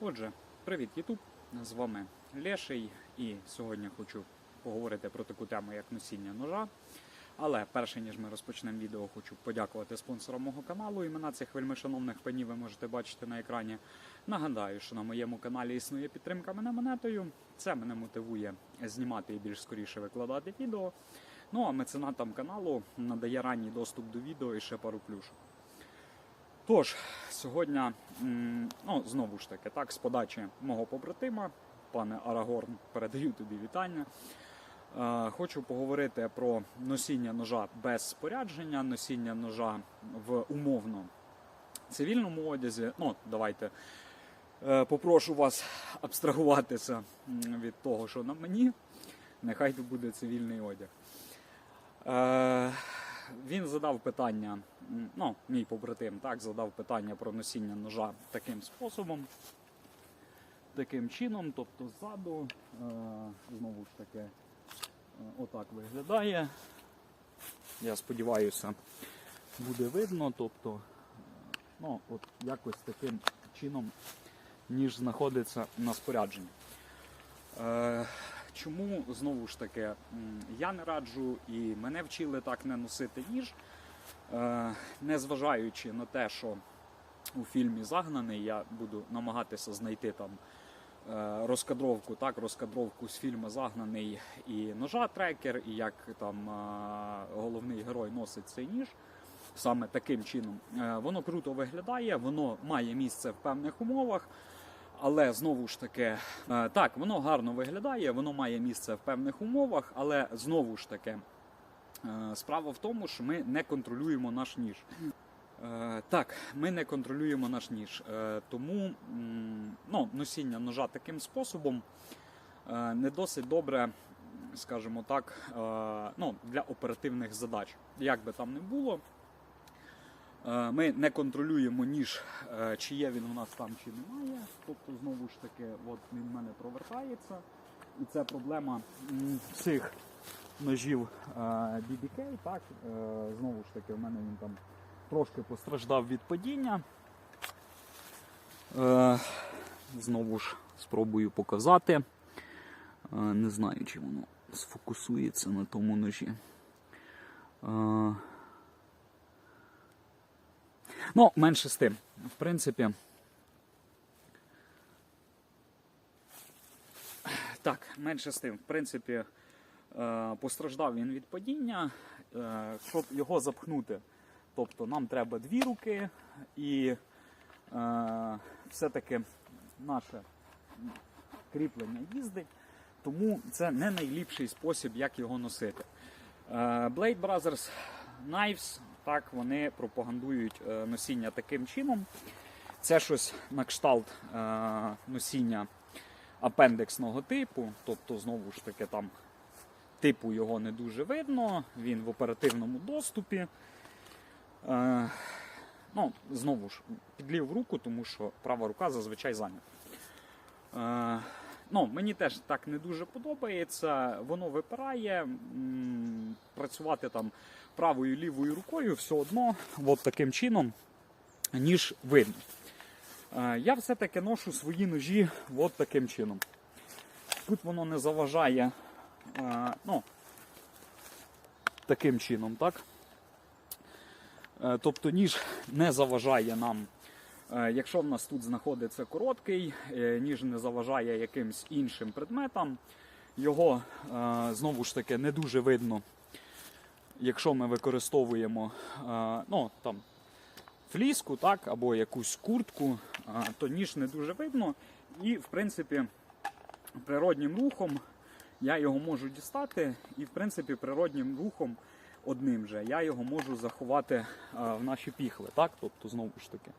Отже, привіт, Ютуб! З вами Леший, і сьогодні хочу поговорити про таку тему, як носіння ножа. Але перше ніж ми розпочнемо відео, хочу подякувати спонсорам мого каналу. Імена цих вельмишановних панів ви можете бачити на екрані. Нагадаю, що на моєму каналі існує підтримка мене монетою. Це мене мотивує знімати і більш скоріше викладати відео. Ну а меценатам каналу надає ранній доступ до відео і ще пару плюшок. Тож, сьогодні, ну, знову ж таки, так, з подачі мого побратима, пане Арагорн, передаю тобі вітання. Е, Хочу поговорити про носіння ножа без спорядження, носіння ножа в умовно цивільному одязі. Ну, давайте е, попрошу вас абстрагуватися від того, що на мені. Нехай то буде цивільний одяг. Він задав питання, ну, мій побратим, так, задав питання про носіння ножа таким способом, таким чином, тобто ззаду, е, знову ж таки, е, отак виглядає. Я сподіваюся, буде видно, тобто, е, ну, от якось таким чином, ніж знаходиться на спорядженні. Чому знову ж таки я не раджу і мене вчили так не носити ніж, Е, незважаючи на те, що у фільмі Загнаний я буду намагатися знайти там е, розкадровку, так, розкадровку з фільму Загнаний і ножа трекер, і як там е, головний герой носить цей ніж. Саме таким чином. Воно круто виглядає, воно має місце в певних умовах. Але знову ж таки, е, так, воно гарно виглядає, воно має місце в певних умовах, але знову ж таки, е, справа в тому, що ми не контролюємо наш ніж. Е, Так, ми не контролюємо наш ніж. Тому ну, носіння ножа таким способом не досить добре, скажімо так, ну, для оперативних задач. Як би там не було, Ми не контролюємо ніж, е, чи є він у нас там, чи немає. Тобто, знову ж таки, от він в мене провертається. І це проблема всіх ножів е, BBK. Так? Е, Знову ж таки, в мене він там трошки постраждав від падіння. Е, Знову ж спробую показати. Е, Не знаю, чи воно сфокусується на тому ножі. Ну, менше з тим. В принципі. Так, менше з тим. В принципі, е, постраждав він від падіння. Е, Щоб його запхнути, тобто нам треба дві руки, і е, все-таки наше кріплення їздить, тому це не найліпший спосіб, як його носити. Blade Brothers Knives, так, вони пропагандують е, носіння таким чином. Це щось на кшталт е, носіння апендексного типу, тобто, знову ж таки, там типу його не дуже видно, він в оперативному доступі. Е, ну, знову ж, підлів руку, тому що права рука зазвичай зайнята. Ну, мені теж так не дуже подобається. Воно випирає. Працювати там правою лівою рукою все одно, от таким чином, ніж видно. Е, Я все-таки ношу свої ножі от таким чином. Тут воно не заважає, е, ну, таким чином, так? Е, Тобто ніж не заважає нам. Е, Якщо в нас тут знаходиться короткий, е, ніж не заважає якимсь іншим предметам, його е, знову ж таки не дуже видно, якщо ми використовуємо ну, там, фліску так, або якусь куртку, то ніж не дуже видно. І, в принципі, природнім рухом я його можу дістати, і, в принципі, природнім рухом одним же я його можу заховати в наші піхли. Так? Тобто, знову ж таки,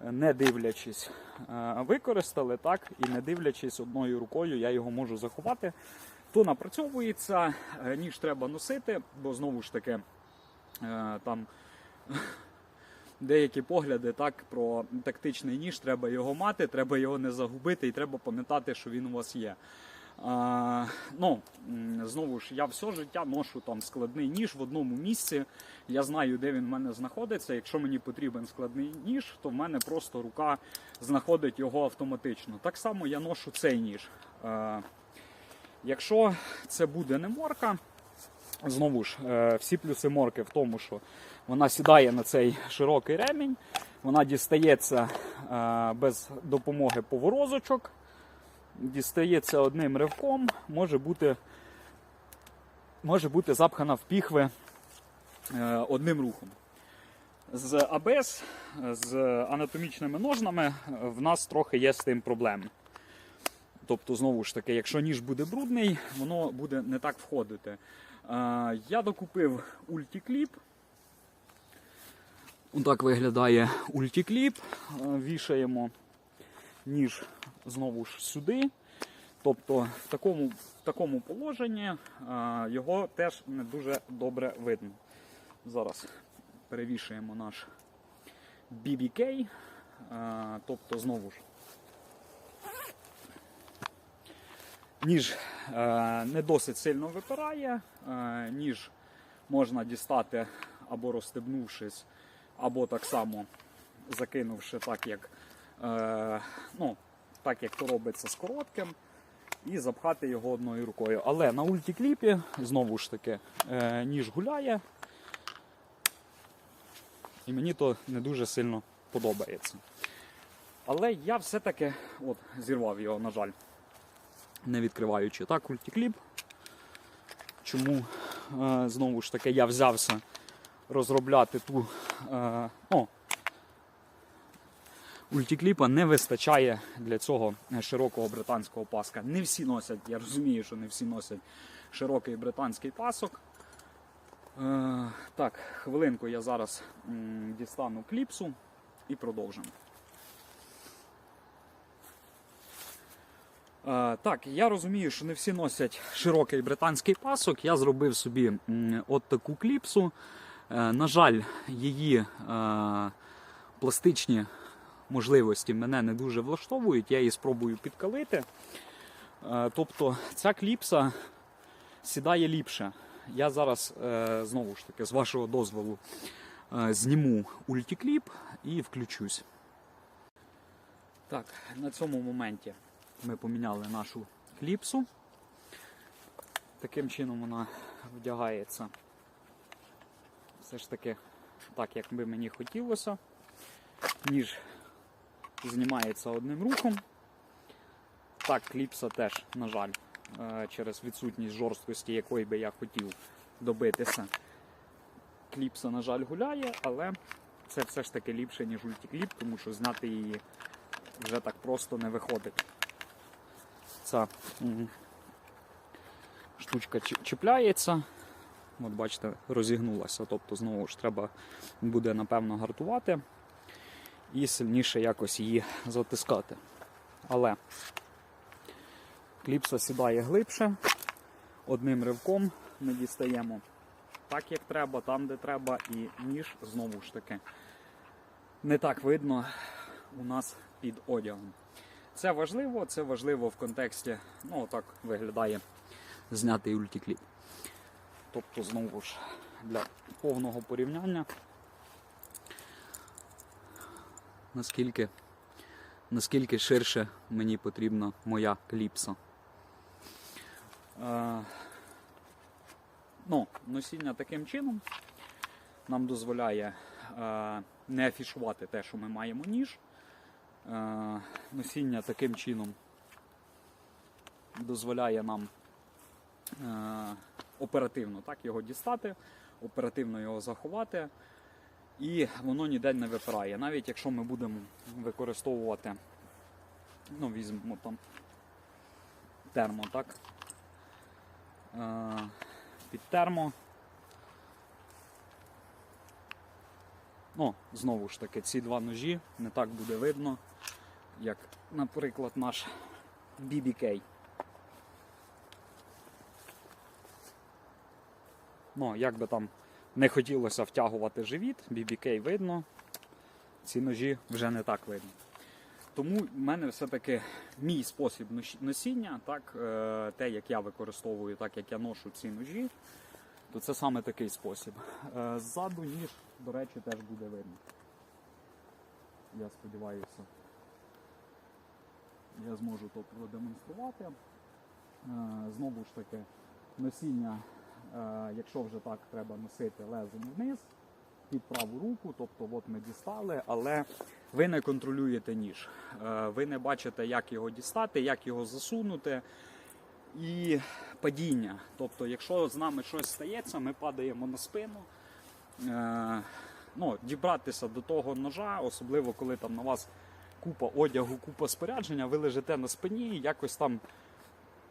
не дивлячись, е, використали, так, і не дивлячись одною рукою, я його можу заховати. То напрацьовується, е, ніж треба носити, бо знову ж таки е, там деякі погляди так, про тактичний ніж, треба його мати, треба його не загубити і треба пам'ятати, що він у вас є. Ну, знову ж, я все життя ношу там складний ніж в одному місці. Я знаю, де він в мене знаходиться. Якщо мені потрібен складний ніж, то в мене просто рука знаходить його автоматично. Так само я ношу цей ніж. Е, якщо це буде не морка, знову ж, е, всі плюси морки в тому, що вона сідає на цей широкий ремінь, вона дістається е, без допомоги поворозочок дістається одним ривком, може бути, може бути запхана в піхви е, одним рухом. З АБС, з анатомічними ножнами е, в нас трохи є з тим проблеми. Тобто, знову ж таки, якщо ніж буде брудний, воно буде не так входити. Е, Я докупив ультікліп. Так виглядає ультікліп. Вішаємо ніж знову ж сюди. Тобто в такому, в такому положенні а, його теж не дуже добре видно. Зараз перевішуємо наш BBK. А, тобто знову ж. Ніж е, не досить сильно випирає, е, ніж можна дістати або розстебнувшись, або так само закинувши так, як е, ну, так як то робиться з коротким, і запхати його одною рукою. Але на ультікліпі, знову ж таки, е, ніж гуляє, і мені то не дуже сильно подобається. Але я все-таки от, зірвав його, на жаль, не відкриваючи так ультікліп. Чому е, знову ж таки я взявся розробляти ту. Е, о, Ультікліпа не вистачає для цього широкого британського паска. Не всі носять, я розумію, що не всі носять широкий британський пасок. Е, так, хвилинку я зараз дістану кліпсу і продовжимо. Е, так, я розумію, що не всі носять широкий британський пасок. Я зробив собі м, от таку кліпсу. Е, на жаль, її пластичні можливості мене не дуже влаштовують, я її спробую підкалити. Е, Тобто ця кліпса сідає ліпше. Я зараз е, знову ж таки, з вашого дозволу, е, зніму ультікліп і включусь. Так, на цьому моменті ми поміняли нашу кліпсу. Таким чином вона вдягається все ж таки так, як би мені хотілося. Ніж знімається одним рухом. Так, кліпса теж, на жаль, е, через відсутність жорсткості, якої би я хотів добитися. Кліпса, на жаль, гуляє, але це все ж таки ліпше, ніж ультікліп, тому що зняти її вже так просто не виходить. Ця штучка чіпляється. От бачите, розігнулася. Тобто, знову ж треба буде, напевно, гартувати і сильніше якось її затискати. Але кліпса сідає глибше, одним ривком ми дістаємо так, як треба, там, де треба, і ніж знову ж таки не так видно у нас під одягом. Це важливо, це важливо в контексті, ну так виглядає знятий ультікліп. Тобто, знову ж, для повного порівняння наскільки, наскільки ширше мені потрібна моя кліпса. Е, ну, носіння таким чином нам дозволяє е, не афішувати те, що ми маємо ніж. Е, носіння таким чином дозволяє нам е, оперативно так, його дістати, оперативно його заховати і воно ніде не випирає. Навіть якщо ми будемо використовувати, ну, візьмемо там термо, так? Е, під термо. Ну, знову ж таки, ці два ножі не так буде видно, як, наприклад, наш BBK. Ну, як би там не хотілося втягувати живіт, BBK видно, ці ножі вже не так видно. тому в мене все-таки мій спосіб носіння, так, е, те, як я використовую, так як я ношу ці ножі, то це саме такий спосіб. Е, Ззаду ніж, до речі, теж буде видно. Я сподіваюся, я зможу то продемонструвати. Е, Знову ж таки, носіння, якщо вже так треба носити лезом вниз, під праву руку, тобто от ми дістали, але ви не контролюєте ніж. Е, Ви не бачите, як його дістати, як його засунути. І падіння. Тобто, якщо з нами щось стається, ми падаємо на спину. Е, ну, дібратися до того ножа, особливо коли там на вас купа одягу, купа спорядження, ви лежите на спині, якось там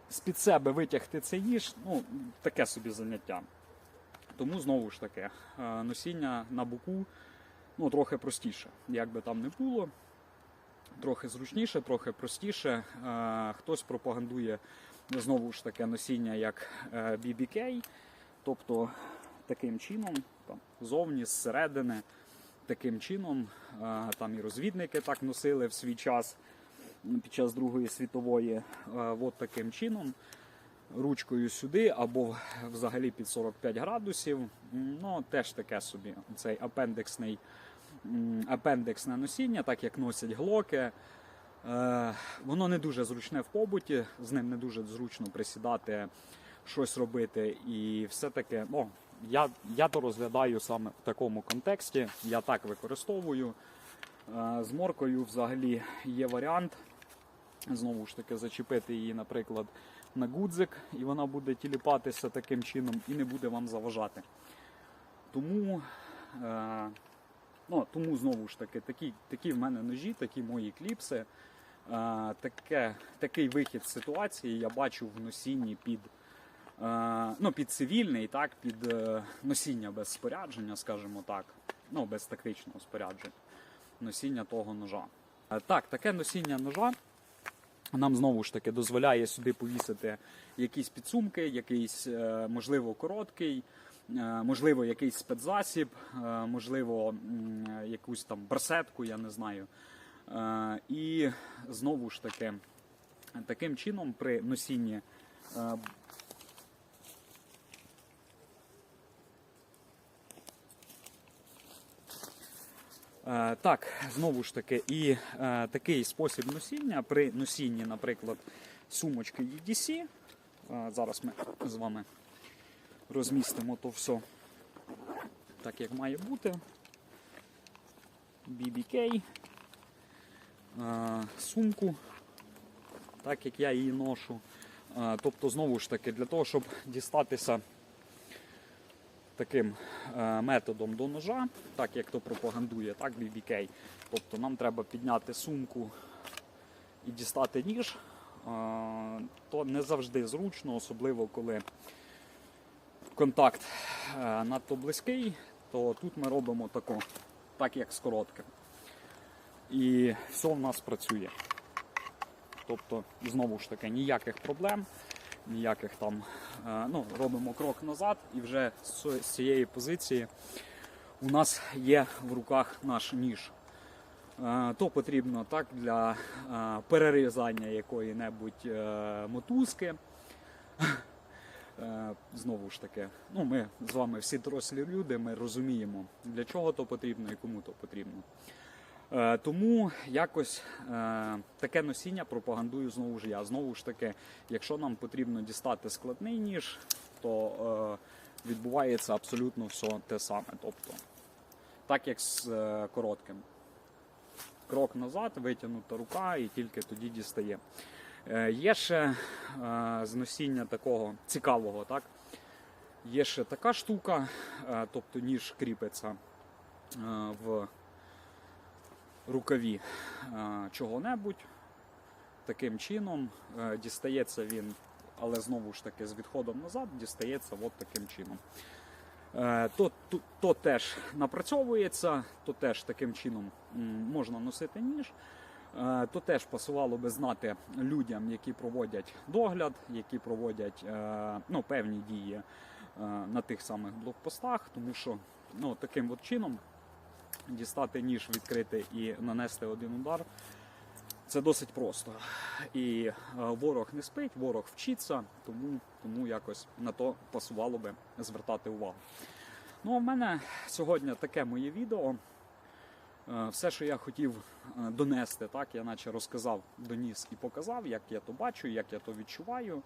з-під себе витягти цей ніж, ну, таке собі заняття. Тому знову ж таки, е, носіння на боку ну, трохи простіше, як би там не було. Трохи зручніше, трохи простіше. Е, Хтось пропагандує знову ж таке носіння як е, BBK, тобто таким чином, там, зовні, зсередини, таким чином. Там і розвідники так носили в свій час під час Другої світової. Е, От таким чином ручкою сюди або взагалі під 45 градусів. Ну, теж таке собі. Цей апендексний, апендексне носіння, так як носять глоки. Е, Воно не дуже зручне в побуті, з ним не дуже зручно присідати, щось робити. І все-таки, ну, я, я то розглядаю саме в такому контексті. Я так використовую. Е, З моркою взагалі є варіант. Знову ж таки, зачепити її, наприклад, на гудзик, і вона буде тіліпатися таким чином і не буде вам заважати. Тому, е, ну, тому знову ж таки, такі, такі в мене ножі, такі мої кліпси. Е, таке, такий вихід з ситуації я бачу в носінні під, е, ну, під цивільний, так, під е, носіння без спорядження, скажімо так, ну, без тактичного спорядження, носіння того ножа. Е, так, таке носіння ножа нам знову ж таки дозволяє сюди повісити якісь підсумки, якийсь, е, можливо, короткий, е, можливо, якийсь спецзасіб, е, можливо, якусь там барсетку, я не знаю. І знову ж таки, таким чином при носінні. Так, знову ж таки, і е, такий спосіб носіння при носінні, наприклад, сумочки EDC. Е, зараз ми з вами розмістимо то все так, як має бути. BBK, е, сумку, так як я її ношу. Е, Тобто, знову ж таки, для того, щоб дістатися таким е, методом до ножа, так як то пропагандує, так, BBK. Тобто нам треба підняти сумку і дістати ніж. Е, То не завжди зручно, особливо коли контакт е, надто близький, то тут ми робимо тако, так як з коротким. І все в нас працює. Тобто, знову ж таки, ніяких проблем, ніяких там. е, Ну, робимо крок назад, і вже з цієї позиції у нас є в руках наш ніж. Е, То потрібно так для е, перерізання якої-небудь мотузки. Знову ж таки, ну ми з вами всі дорослі люди, ми розуміємо, для чого то потрібно і кому то потрібно. Е, Тому якось е, таке носіння пропагандую знову ж я. Знову ж таки, якщо нам потрібно дістати складний ніж, то е, відбувається абсолютно все те саме. Тобто, так як з коротким. Крок назад, витягнута рука і тільки тоді дістає. Є ще з носіння такого цікавого, так? Є ще така штука, тобто ніж кріпиться в рукаві е, чого-небудь. Таким чином е, дістається він, але знову ж таки з відходом назад дістається от таким чином. Е, То, то, то теж напрацьовується, то теж таким чином можна носити ніж. То теж пасувало би знати людям, які проводять догляд, які проводять ну, певні дії на тих самих блокпостах, тому що ну, таким от чином дістати ніж, відкрити і нанести один удар Це досить просто. І е, ворог не спить, ворог вчиться, тому, тому якось на то пасувало би звертати увагу. Ну а в мене сьогодні таке моє відео. Е, Все, що я хотів е, донести, так я наче розказав, доніс і показав, як я то бачу, як я то відчуваю.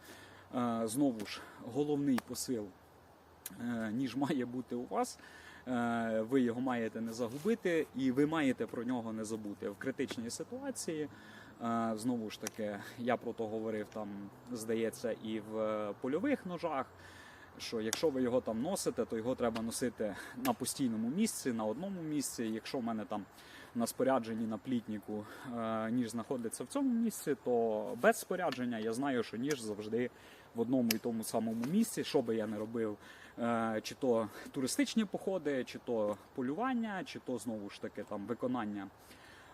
Знову ж, головний посил, ніж має бути у вас. Е, Ви його маєте не загубити, і ви маєте про нього не забути в критичній ситуації. е, Знову ж таки, я про то говорив там, здається, і в е, польових ножах що якщо ви його там носите, то його треба носити на постійному місці, на одному місці. Якщо в мене там на спорядженні на плітніку ніж знаходиться в цьому місці, то без спорядження я знаю, що ніж завжди в одному і тому самому місці, що би я не робив, чи то туристичні походи, чи то полювання, чи то знову ж таки там виконання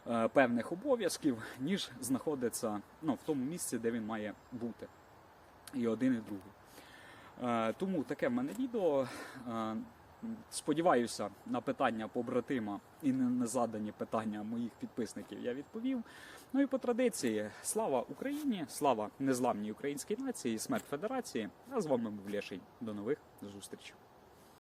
е, певних обов'язків, ніж знаходиться ну, в тому місці, де він має бути. І один, і другий. Е, Тому таке в мене відео. Е, Сподіваюся, на питання побратима і на незадані питання моїх підписників я відповів. Ну і по традиції, слава Україні, слава незламній українській нації, смерть Федерації. А з вами був Лєшень. До нових зустрічей.